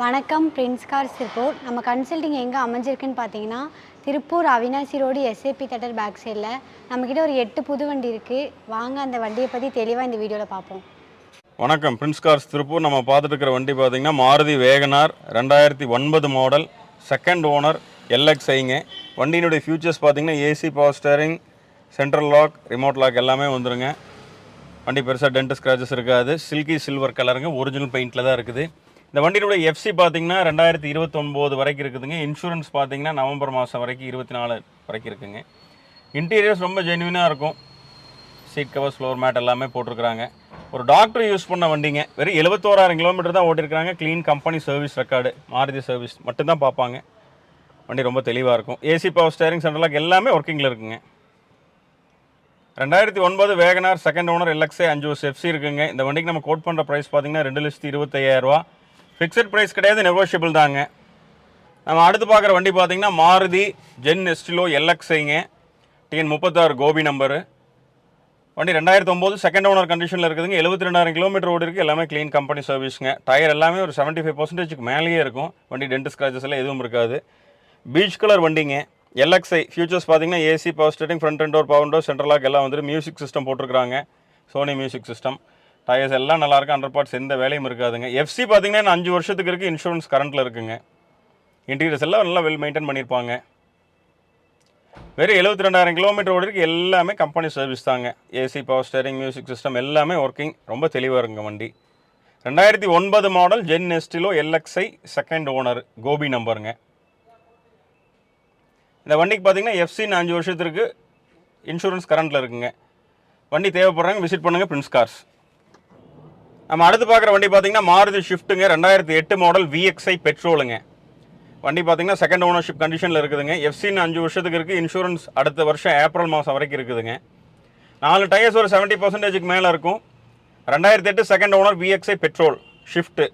வணக்கம் Prince cars Tiruppur நம்ம consulting எங்கே அமைஞ்சிருக்குன்னு பார்த்தீங்கன்னா Tiruppur Avinashi road SAP theatre back சைடில் நம்மக்கிட்ட ஒரு எட்டு புது வண்டி இருக்குது வாங்க அந்த வண்டியை பற்றி தெளிவாக இந்த வீடியோவில் பார்ப்போம். வணக்கம் பிரின்ஸ் கார்ஸ் திருப்பூர். நம்ம பார்த்துட்டு இருக்கிற வண்டி பார்த்தீங்கன்னா மாருதி வேகனார் ரெண்டாயிரத்தி ஒன்பது மாடல் செகண்ட் ஓனர் எல்எக்ஸ்ஐங்க வண்டியினுடைய ஃபியூச்சர்ஸ் பார்த்தீங்கன்னா AC power steering central lock remote lock எல்லாமே வந்துருங்க. வண்டி பெருசாக டென்ட் ஸ்க்ராச்சஸ் இருக்காது. சில்கி சில்வர் கலருங்க ஒரிஜினல் பெயிண்டில் தான் இருக்குது. இந்த வண்டியினுடைய எஃப்சி பார்த்தீங்கன்னா ரெண்டாயிரத்தி இருபத்தொம்போது வரைக்கும் இருக்குதுங்க. இன்சூரன்ஸ் பார்த்தீங்கன்னா நவம்பர் மாதம் வரைக்கும் இருபத்தி நாலு வரைக்கும் இருக்குங்க. இன்டீரியர்ஸ் ரொம்ப ஜென்யூனாக இருக்கும். சீட் கவர்ஸ் ஃப்ளோர் மேட் எல்லாமே போட்டிருக்கிறாங்க. ஒரு டாக்டர் யூஸ் பண்ண வண்டிங்க. வெறும் எழுபத்தோராயிரம் கிலோமீட்டர் தான் ஓட்டிருக்காங்க clean company service record Maruti service மட்டும்தான் பார்ப்பாங்க. வண்டி ரொம்ப தெளிவாக இருக்கும். ஏசி பவர் ஸ்டேரிங் சென்டர்லாக் எல்லாமே ஒர்க்கிங்கில் இருக்குங்க. ரெண்டாயிரத்தி ஒன்பது வேகனார் செகண்ட் ஓனர் எல்எக்ஸே அஞ்சு வருஷம் எஃப்சி இருக்குங்க. இந்த வண்டிக்கு நம்ம கோட் பண்ணுற ப்ரைஸ் பார்த்தீங்கன்னா ரெண்டு லட்சத்தி இருபத்தையாயிரரூவா ஃபிக்ஸட் ப்ரைஸ் கிடையாது நெகோஷியபிள் தாங்க. நம்ம அடுத்து பார்க்குற வண்டி பார்த்தீங்கன்னா மாருதி ஜென் எஸ்டிலோ எல்எக்ஸைங்க டிஎன் முப்பத்தாறு கோபி நம்பரு வண்டி ரெண்டாயிரத்தி ஒம்பது செகண்ட் ஓனர் கண்டிஷனில் இருக்குதுங்க. எழுபத்தி ரெண்டாயிரம் கிலோமீட்டர் ஓடி இருக்குது எல்லாமே க்ளீன் கம்பெனி சர்வீஸுங்க டயர் எல்லாமே ஒரு செவன்ட்டி ஃபைவ் பர்சன்டேஜுக்கு மேலேயே இருக்கும். வண்டி டென்ட் ஸ்க்ராச்சஸ் எல்லாம் எதுவும் இருக்காது. பீச் கலர் வண்டிங்க. எல்எக்ஸ்ஐ ஃபியூச்சர்ஸ் பார்த்தீங்கன்னா AC power steering front and door power door central lock எல்லாம் வந்துட்டு மியூசிக் சிஸ்டம் போட்டிருக்காங்க சோனி மியூசிக் சிஸ்டம் டயர்ஸ் எல்லாம் நல்லாயிருக்கும் அண்டர் ஹண்ட்ரட் பார்ட்ஸ் எந்த வேலையும் இருக்காதுங்க. எஃப்சி பார்த்தீங்கன்னா அஞ்சு வருஷத்துக்கு இருக்குது இன்சூரன்ஸ் கரண்ட்டில் இருக்குங்க. இன்டீரியர்ஸ் எல்லாம் நல்லா வெல் மெயின்டைன் பண்ணியிருப்பாங்க வெறும் எழுபத்தி ரெண்டாயிரம் கிலோமீட்டர் ஓடி எல்லாமே கம்பெனி சர்வீஸ் தாங்க. AC power steering music system எல்லாமே ஒர்க்கிங் ரொம்ப தெளிவாக இருக்குங்க வண்டி. ரெண்டாயிரத்தி ஒன்பது model Zen Estilo LXi second owner Gobi நம்பருங்க. இந்த வண்டிக்கு பார்த்தீங்கன்னா எஃப்சின்னு அஞ்சு வருஷத்துக்கு இன்சூரன்ஸ் கரண்ட்டில் இருக்குங்க. வண்டி தேவைப்படுறாங்க விசிட் பண்ணுங்கள் பிரின்ஸ் கார்ஸ் நம்ம அடுத்து பார்க்குற வண்டி பார்த்தீங்கன்னா மாருதி ஷிஃப்ட்டுங்க ரெண்டாயிரத்தி எட்டு மாடல் விஎக்ஸ்ஐ பெட்ரோலுங்க வண்டி பார்த்தீங்கன்னா செகண்ட் ஓனர்ஷிப் கண்டிஷனில் இருக்குதுங்க. எஃப்சின்னு அஞ்சு வருஷத்துக்கு இருக்குது இன்சூரன்ஸ் அடுத்த வருஷம் ஏப்ரல் மாதம் வரைக்கும் இருக்குதுங்க. நாலு டயர்ஸ் ஒரு செவன்ட்டி பர்சன்டேஜுக்கு மேலே இருக்கும். ரெண்டாயிரத்தி எட்டு second owner VXi petrol shift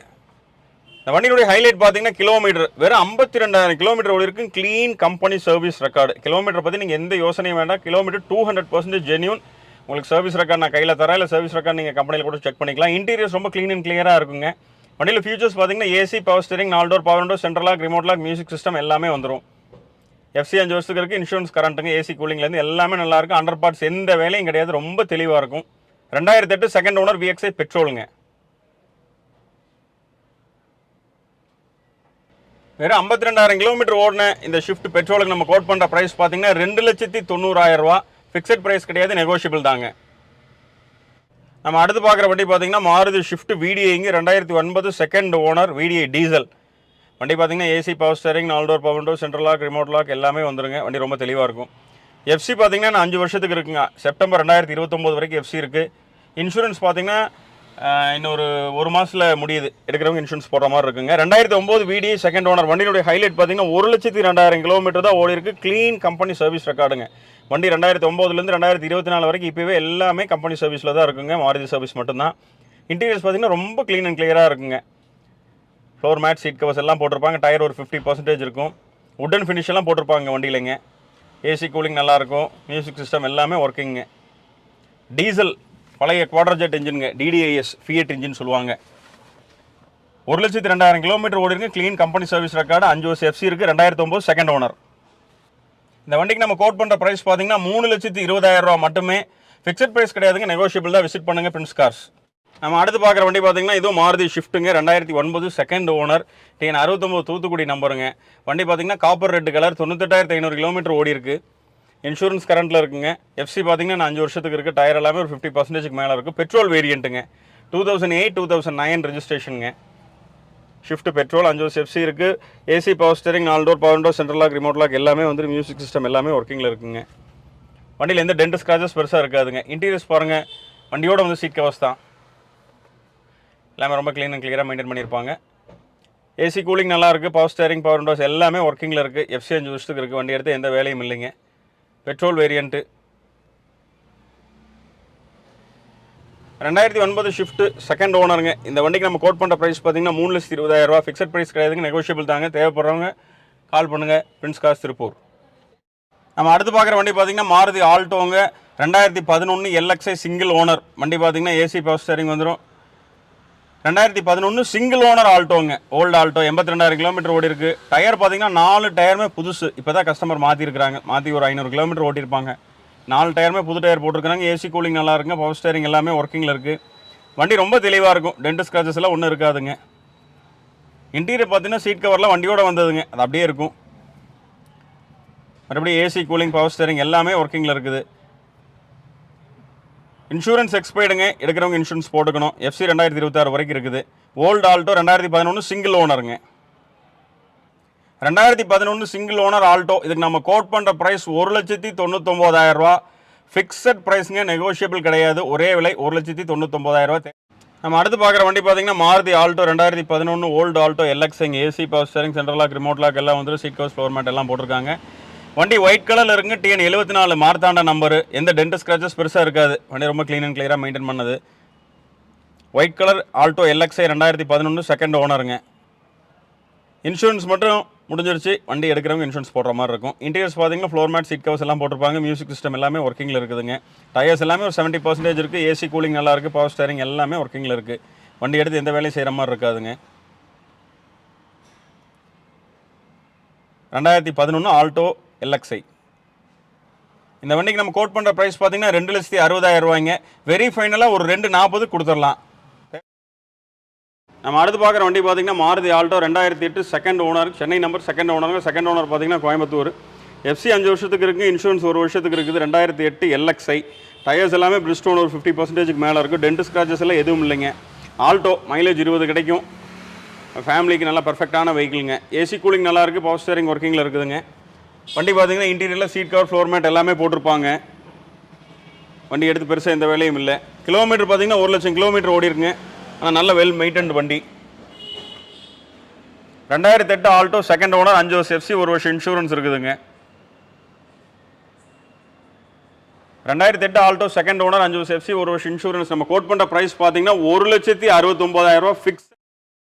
இந்த வண்டியினுடைய ஹைலைட் பார்த்தீங்கன்னா கிலோமீட்டர் வெறும் ஐம்பத்தி ரெண்டாயிரம் கிலோமீட்டர் ஓடி இருக்கும் clean company service record kilometre பற்றி நீங்கள் எந்த யோசனையும் வேண்டாம். Kilometre two hundred percentage genuine உங்களுக்கு சர்வீஸ் ரெக்கார்ட் நான் கையில் தரேன். இல்லை சர்வீஸ் ரெக்கார்ட் நீங்கள் கம்பெனியில் கூட செக் பண்ணிக்கலாம். இன்டீரியர்ஸ் ரொம்ப க்ளீன் அண்ட் கிளியராக இருக்குங்க. வண்டியில் ஃபியூச்சர்ஸ் பார்த்தீங்கன்னா ஏசி பவர் ஸ்டீரிங் நாலு door power door central lock remote lock music system எல்லாமே வந்துடும் எஃப்சி அஞ்சு வருஷத்துக்கு இருக்குது இன்சூரன்ஸ் கரண்ட்டுங்க ஏசி கூலிங்லேருந்து எல்லாமே நல்லா இருக்கும் அண்டர் பார்ட்ஸ் எந்த வேலையும் கிடையாது. ரொம்ப தெளிவாக இருக்கும். ரெண்டாயிரத்தி எட்டு செகண்ட் ஓனர் விஎக்ஸ்ஐ பெட்ரோலுங்க வெறும் ஐம்பத்தி ரெண்டாயிரம் கிலோமீட்டர் ஓடின இந்த ஷிஃப்ட் பெட்ரோலுக்கு நம்ம கோட் பண்ணுற ப்ரைஸ் பார்த்தீங்கன்னா ரெண்டு லட்சத்தி தொண்ணூறாயிரம் ரூபா. ஃபிக்ஸட் ப்ரைஸ் கிடையாது நெகோஷியபிள் தாங்க. நம்ம அடுத்து பார்க்குற வண்டி பார்த்தீங்கன்னா மாருதி ஷிஃப்ட் விடிஐங்க ரெண்டாயிரத்தி ஒன்பது செகண்ட் ஓனர் விடிஐ டீசல் வண்டி பார்த்தீங்கன்னா ஏசி பவர் ஸ்டேரிங் நாலு door power door central lock remote lock எல்லாமே வந்துருங்க. வண்டி ரொம்ப தெளிவாக இருக்கும். எஃப்சி பார்த்தீங்கன்னா நான் அஞ்சு வருஷத்துக்கு இருக்குங்க. செப்டம்பர் ரெண்டாயிரத்தி இருபத்தொம்போது வரைக்கும் எஃப்சி இருக்குது இன்சூரன்ஸ் பார்த்திங்கன்னா இன்னொரு ஒரு மாதத்தில் முடியுது. எடுக்கிறவங்க இன்சூரன்ஸ் போடுற மாதிரி இருக்குங்க. ரெண்டாயிரத்தி ஒம்பது விடி செகண்ட் ஓனர் வண்டியினுடைய ஹைலைட் பார்த்தீங்கன்னா ஒரு லட்சத்தி ரெண்டாயிரம் கிலோமீட்டர் தான் ஓடி இருக்குது க்ளீன் கம்பெனி சர்வீஸ் ரெக்கார்டுங்க வண்டி ரெண்டாயிரத்தி ஒம்போதுலேருந்து ரெண்டாயிரத்தி இருபத்தி நாலு வரைக்கும் இப்போவே எல்லாமே கம்பெனி சர்வீஸில் தான் இருக்குங்க. மாருதி சர்வீஸ் மட்டும்தான். இன்டீரியர்ஸ் பார்த்தீங்கன்னா ரொம்ப க்ளீன் அண்ட் கிளியராக இருக்குங்க. ஃப்ளோர் மேட் சீட் கவர்ஸ் எல்லாம் போட்டிருப்பாங்க. டயர் ஒரு ஃபிஃப்டி பர்சன்டேஜ் இருக்கும். உட்டன் ஃபினிஷ் எல்லாம் போட்டிருப்பாங்க வண்டியிலங்க. ஏசி கூலிங் நல்லாயிருக்கும். மியூசிக் சிஸ்டம் எல்லாமே ஒர்க்கிங்க டீசல் பழைய குவார்டர் ஜெட் இன்ஜினுங்க டிடிஐஎஸ் ஃபியட் இன்ஜின் சொல்லுவாங்க. ஒரு லட்சத்தி ரெண்டாயிரம் கிலோமீட்டர் ஓடிருக்கு. க்ளீன் கம்பெனி சர்வீஸ் ரெக்கார்டு அஞ்சு வருஷம் எஃப்சி இருக்குது ரெண்டாயிரத்தி ஒம்பது செகண்ட் ஓனர் இந்த வண்டிக்கு நம்ம கோட் பண்ணுற ப்ரைஸ் பார்த்தீங்கன்னா மூணு லட்சத்தி இருபதாயிரம் ரூபா மட்டுமே. ஃபிக்ஸட் ப்ரைஸ் கிடையாதுங்க நெகோஷியபிள் தான். விசிட் பண்ணுங்கள் பிரின்ஸ் கார்ஸ் நம்ம அடுத்து பார்க்குற வண்டி பார்த்தீங்கன்னா இதுவும் மாருதி ஷிஃப்ட்டுங்க ரெண்டாயிரத்தி ஒன்பது செகண்ட் ஓனர் டிஎன் அறுபத்தொம்போது தூத்துக்குடி நம்பருங்க வண்டி பார்த்தீங்கன்னா காப்பர் ரெட் கலர் தொண்ணூத்தெட்டாயிரத்தி ஐநூறு கிலோமீட்டர் ஓடி இருக்கு. இன்சூரன்ஸ் கரண்ட்டில் இருக்குங்க. எஃப்சி பார்த்தீங்கன்னா அஞ்சு வருஷத்துக்கு இருக்குது டயர் எல்லாமே ஒரு ஃபிஃப்டி பர்சன்டேஜ்க்கு மேலே இருக்குது petrol வேரியண்ட்டுங்க two thousand eight two thousand nine ரெஜிஸ்ட்ரேஷனுங்க shift petrol அஞ்சு வருஷம் இருக்குது ஏசி பவர் ஸ்டேரிங் நாலு door power door central lock remote lock எல்லாமே வந்து மியூசிக் சிஸ்டம் எல்லாமே ஒர்க்கிங்கில் இருக்குங்க. வண்டியில் எந்த டென்ட் ஸ்க்ராச்சஸ் பெருசாக இருக்காதுங்க. இன்டீரியர்ஸ் பாருங்கள் வண்டியோட வந்து சீட் கவர்ஸ் தான். எல்லாமே ரொம்ப க்ளீன் அண்ட் கிளியராக மெயின்டைன் பண்ணியிருப்பாங்க. ஏசி கூலிங் நல்லாயிருக்கு பவர் ஸ்டேரிங் பவர் விண்டோஸ் எல்லாமே ஒர்க்கிங்கில் இருக்குது எஃப்சி அஞ்சு வருஷத்துக்கு இருக்குது வண்டி எடுத்து எந்த வேலையும் இல்லைங்க. பெட்ரோல் வேரியண்ட்டு ரெண்டாயிரத்தி ஒன்பது ஷிஃப்ட் செகண்ட் ஓனருங்க இந்த வண்டிக்கு நம்ம கோட் பண்ணுற ப்ரைஸ் பார்த்தீங்கன்னா மூணு லட்சத்தி இருபதாயிரம் ரூபா ஃபிக்ஸட் ப்ரைஸ் கிடையாதுங்க நெகோஷியபிள் தாங்க. தேவைப்படுறவங்க கால் பண்ணுங்கள் பிரின்ஸ் காஸ் திருப்பூர். நம்ம அடுத்து பார்க்குற வண்டி பார்த்தீங்கன்னா மாருதி ஆல்டோங்க. ரெண்டாயிரத்தி பதினொன்று எல்எக்ஸ்ஐ சிங்கிள் ஓனர் வண்டி பார்த்தீங்கன்னா ஏசி பவர் ஸ்டேரிங் வந்துடும் ரெண்டாயிரத்தி பதினொன்று சிங்கிள் ஓனர் ஆல்டோங்க. ஓல்டு ஆல்டோ எண்பத்தி ரெண்டாயிரம் கிலோமீட்டர் ஓடி இருக்குது டயர் பார்த்தீங்கன்னா நாலு டயருமே புதுசு. இப்போ தான் கஸ்டமர் மாற்றிருக்கிறாங்க மாற்றி ஒரு ஐநூறு கிலோமீட்டர் ஓட்டியிருப்பாங்க. நாலு டயருமே புது டயர் போட்டிருக்காங்க ஏசி கூலிங் நல்லா இருக்குங்க. பவர் ஸ்டேரிங் எல்லாமே ஒர்க்கிங்கில் இருக்குது வண்டி ரொம்ப தெளிவாக இருக்கும். டென்ட் ஸ்க்ராச்சஸ் எல்லாம் ஒன்றும் இருக்காதுங்க. இன்டீரியர் பார்த்தீங்கன்னா சீட் கவர்லாம் வண்டியோட வந்ததுங்க. அது அப்படியே இருக்கும். மறுபடியும் ஏசி கூலிங் பவர் ஸ்டேரிங் எல்லாமே ஒர்க்கிங்கில் இருக்குது. இன்சூரன்ஸ் எக்ஸ்பைர்டுங்க எடுக்கிறவங்க இன்சூரன்ஸ் போட்டுக்கணும். எஃப்சி ரெண்டாயிரத்தி இருபத்தாறு வரைக்கும் இருக்குது. ஓல்டு ஆல்டோ ரெண்டாயிரத்தி பதினொன்று சிங்கிள் ஓனருங்க ரெண்டாயிரத்தி பதினொன்று சிங்கிள் ஓனர் ஆல்டோ இதுக்கு நம்ம கோட் பண்ணுற ப்ரைஸ் ஒரு லட்சத்தி தொண்ணூத்தொம்போதாயிரம் ரூபா. ஃபிக்ஸட் ப்ரைஸுங்க நெகோஷியபிள் கிடையாது. ஒரே விலை ஒரு லட்சத்தி தொண்ணூத்தொம்போதாயிரம் ரூபா நம்ம அடுத்து பார்க்குற வண்டி பார்த்தீங்கன்னா மாருதி ஆல்டோ ரெண்டாயிரத்தி பதினொன்று old Alto எல்எக்ஸிங் AC power steering central lock remote lock எல்லாம் வந்து சீட் கவர்ஸ் ஃப்ளோர் மேட் எல்லாம் போட்டிருக்காங்க. வண்டி ஒயிட் கலரில் இருக்குங்க. டிஎன் எழுபத்தி நாலு மார்த்தாண்ட நம்பரு எந்த டென்ட் ஸ்க்ராச்சஸ் பெருசாக இருக்காது. வண்டி ரொம்ப க்ளீன் அண்ட் கிளியராக மெயின்டைன் பண்ணது. ஒயிட் கலர் ஆல்டோ எல்எக்ஸ்ஐ ரெண்டாயிரத்தி பதினொன்று செகண்ட் ஓனருங்க இன்சூரன்ஸ் மட்டும் முடிஞ்சிருச்சு. வண்டி எடுக்கிறவங்க இன்சூரன்ஸ் போடுற மாதிரி இருக்கும். இன்டீரியர்ஸ் பார்த்தீங்கன்னா ஃப்ளோர் மேட் சீட் கவர்ஸ் எல்லாம் போட்டிருப்பாங்க. மியூசிக் சிஸ்டம் எல்லாமே ஒர்க்கிங்கில் இருக்குதுங்க. டயர்ஸ் எல்லாமே ஒரு செவன்ட்டி பர்சன்டேஜ் இருக்குது ஏசி கூலிங் நல்லா இருக்குது பவர் ஸ்டேரிங் எல்லாமே ஒர்க்கிங்கில் இருக்குது வண்டி எடுத்து எந்த வேலையும் செய்கிற மாதிரி இருக்காதுங்க. ரெண்டாயிரத்தி பதினொன்று ஆல்டோ எல்எக்ஸ்ஐ இந்த வண்டிக்கு நம்ம கோட் பண்ணுற ப்ரைஸ் பார்த்தீங்கன்னா ரெண்டு லட்சத்தி அறுபதாயிரம் ரூபாய்ங்க. வெரி ஃபைனலாக ஒரு ரெண்டு நாற்பது கொடுத்துடலாம். நம்ம அடுத்து பார்க்குற வண்டி பார்த்தீங்கன்னா மாருதி ஆல்டோ ரெண்டாயிரத்தி எட்டு second owner Chennai number second owner second owner பார்த்தீங்கன்னா கோயம்புத்தூர். எஃப்சி அஞ்சு வருஷத்துக்கு இருக்குது இன்சூரன்ஸ் ஒரு வருஷத்துக்கு இருக்குது. ரெண்டாயிரத்தி எட்டு எல்எக்ஸ்ஐ டயர்ஸ் எல்லாமே பிரிஸ்டோன் ஒரு ஃபிஃப்டி பர்சன்டேஜுக்கு மேலே இருக்குது டென்ட் ஸ்க்ராச்சஸ் எல்லாம் எதுவும் இல்லைங்க. ஆல்டோ மைலேஜ் இருபது கிடைக்கும். ஃபேமிலிக்கு நல்லா பர்ஃபெக்டான வெஹிக்கிளுங்க ஏசி கூலிங் நல்லா இருக்குது பவர் ஸ்டேரிங் ஒர்க்கிங்கில் இருக்குதுங்க. வண்டி பார்த்தீங்கன்னா இன்டீரியரில் சீட் கவர் ஃப்ளோர் மேட் எல்லாமே போட்டிருப்பாங்க. வண்டி எடுத்து பெருசாக எந்த வேலையும் இல்லை. கிலோமீட்டர் பார்த்தீங்கன்னா ஒரு லட்சம் கிலோமீட்டர் ஓடி இருக்குங்க ஆனால் நல்ல வெல் மெயின்டைன்டு வண்டி. ரெண்டாயிரத்தி எட்டு ஆல்டோ செகண்ட் ஓனர் அஞ்சு வருஷம் எஃப்சி ஒரு வருஷம் இன்சூரன்ஸ் இருக்குதுங்க. ரெண்டாயிரத்தி எட்டு ஆல்டோ செகண்ட் ஓனர் அஞ்சு வருஷம் எஃப்சி ஒரு வருஷம் இன்சூரன்ஸ் நம்ம கோட் பண்ணுற ப்ரைஸ் பார்த்தீங்கன்னா ஒரு லட்சத்தி அறுபத்தொம்போதாயிரம் ரூபா ஃபிக்ஸ்